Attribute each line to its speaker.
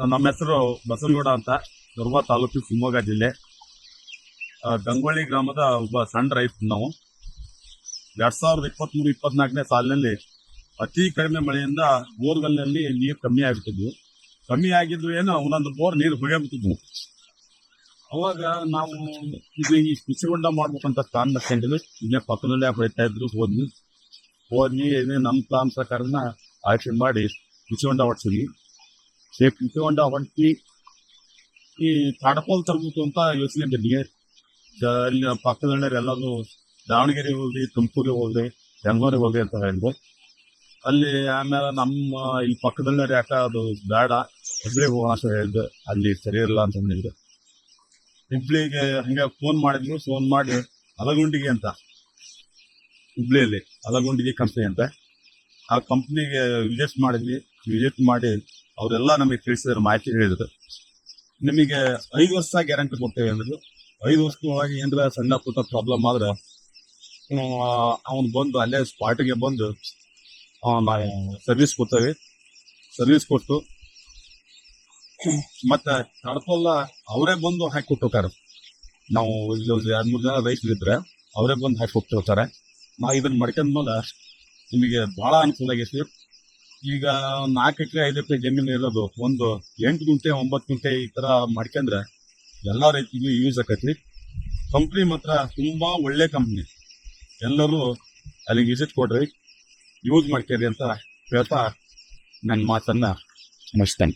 Speaker 1: ನಮ್ಮ ಹೆಸರು ಬಸನಗೌಡ ಅಂತ. ದುರ್ಗ ತಾಲೂಕು ಶಿವಮೊಗ್ಗ ಜಿಲ್ಲೆ. ಗಂಗೊಳ್ಳಿ ಗ್ರಾಮದ ಒಬ್ಬ ಸಣ್ಣ ರೈತ ನಾವು. ಎರಡು ಸಾವಿರದ ಇಪ್ಪತ್ತ್ಮೂರು ಇಪ್ಪತ್ನಾಲ್ಕನೇ ಸಾಲಿನಲ್ಲಿ ಅತಿ ಕಡಿಮೆ ಮಳೆಯಿಂದ ಬೋರ್ಗಲ್ನಲ್ಲಿ ನೀರು ಕಮ್ಮಿ ಆಗ್ಬಿಟ್ಟಿದ್ವು. ಕಮ್ಮಿ ಆಗಿದ್ದು ಏನೋ, ಒಂದೊಂದು ಬೋರ್ ನೀರು ಹೊಗೆಬಿಟ್ಟಿದ್ವು. ಅವಾಗ ನಾವು ಇದು ಈ ಕೃಷಿ ಹೊಂಡ ಮಾಡ್ಬೇಕಂತ ಪ್ಲಾನ್ ಮಾಡ್ಕೊಂಡಿದ್ವಿ ಇನ್ನೇ ಪಕ್ಕದಲ್ಲೇ ಹೊಡಿತಾ ಇದ್ರು, ಹೋದ್ವಿ. ಹೋದ್ವಿ, ಏನೇ ನಮ್ಮ ಪ್ಲಾನ್ ಪ್ರಕಾರನ ಆಯ್ಕೆ ಮಾಡಿ ಕೃಷಿ ಹೊಂಡ ಹೊಡ್ಸಿದ್ವಿ. ಈ ಕೃಷಿ ಹೊಂಡ ಒಂಟಿ ಈ ತಾಡಪೋಲ್ ತರಬೇಕು ಅಂತ ಯೋಚನೆ ಅಲ್ಲಿ ಪಕ್ಕದಲ್ಲೇ ಎಲ್ಲರೂ ದಾವಣಗೆರೆ ತುಮಕೂರಿಗೆ ಹೋಗ್ರಿ ಬೆಂಗಳೂರಿಗೆ ಹೋಗ್ರಿ ಅಂತ ಹೇಳಿದ್ರು. ಅಲ್ಲಿ ಆಮೇಲೆ ನಮ್ಮ, ಇಲ್ಲಿ ಪಕ್ಕದಣ್ಣರು ಯಾಕ ಅದು ಬೇಡ ಹುಬ್ಳಿಗೆ ಹೋಗೋಣ ಅಂತ ಹೇಳಿದ್ರು. ಅಲ್ಲಿ ಸರಿ ಇರಲ್ಲ ಅಂತ ಹೇಳಿದ್ರು. ಹುಬ್ಳಿಗೆ ಹಂಗೆ ಫೋನ್ ಮಾಡಿದ್ರು. ಫೋನ್ ಮಾಡಿ, ಅಲಗುಂಡಿಗೆ ಅಂತ, ಹುಬ್ಳಿಯಲ್ಲಿ ಅಲಗುಂಡಿಗೆ ಕಂಪ್ನಿ ಅಂತ. ಆ ಕಂಪ್ನಿಗೆ ವಿಸಿಟ್ ಮಾಡಿದ್ವಿ. ವಿಸಿಟ್ ಮಾಡಿ ಅವರೆಲ್ಲ ನಮಗೆ ತಿಳಿಸಿದ್ರು, ಮಾಹಿತಿ ಹೇಳಿದ್ರು. ನಿಮಗೆ ಐದು ವರ್ಷ ಗ್ಯಾರಂಟಿ ಕೊಡ್ತೇವೆ ಅಂದ್ರು. ಐದು ವರ್ಷದೊಳಗೆ ಏನಾರ ಸಣ್ಣ ಪುಟ್ಟ ಪ್ರಾಬ್ಲಮ್ ಆದ್ರೆ ಅವನು ಬಂದು ಅಲ್ಲೇ ಸ್ಪಾಟಿಗೆ ಬಂದು ಸರ್ವಿಸ್ ಕೊಡ್ತೇವೆ. ಸರ್ವಿಸ್ ಕೊಟ್ಟು, ಮತ್ತೆ ತಡಪಲ್ಲ ಅವರೇ ಬಂದು ಹಾಕಿ ಕೊಟ್ಟಿರ್ತಾರೆ. ನಾವು ಇಲ್ಲಿ ಒಂದು ಎರಡು ಮೂರು ಜನ ರೈತರಿದ್ರೆ ಅವರೇ ಬಂದು ಹಾಕಿ ಕೊಟ್ಟಿರ್ತಾರೆ. ನಾವು ಇದನ್ನ ಮಾಡ್ಕೊಂಡ್ಮೇಲೆ ನಿಮಗೆ ಬಹಳ ಅನುಕೂಲ ಆಗೈತಿ. ಈಗ ನಾಲ್ಕು ಎಕರೆ, ಐದು ಎಕರೆ ಜಮೀನು ಇರೋದು, ಒಂದು ಎಂಟು ಗುಂಟೆ, ಒಂಬತ್ತು ಗುಂಟೆ ಈ ತರ ಮಾಡ್ಕೊಂಡ್ರೆ ಎಲ್ಲ ರೈತರಿಗೂ ಯೂಸ್ ಆಕೈತಿ ಕಂಪ್ನಿ ಮಾತ್ರ ತುಂಬಾ ಒಳ್ಳೆ ಕಂಪ್ನಿ ಎಲ್ಲರೂ ಅಲ್ಲಿಗೆ ವಿಸಿಟ್ ಕೊಡ್ರಿ. ಯೂಸ್ ಮಾಡ್ಕೇರಿ ಅಂತ ಹೇಳ್ತಾ ನನ್ನ ಮಾತನ್ನ ಮುಗಿಸ್ತೇನೆ.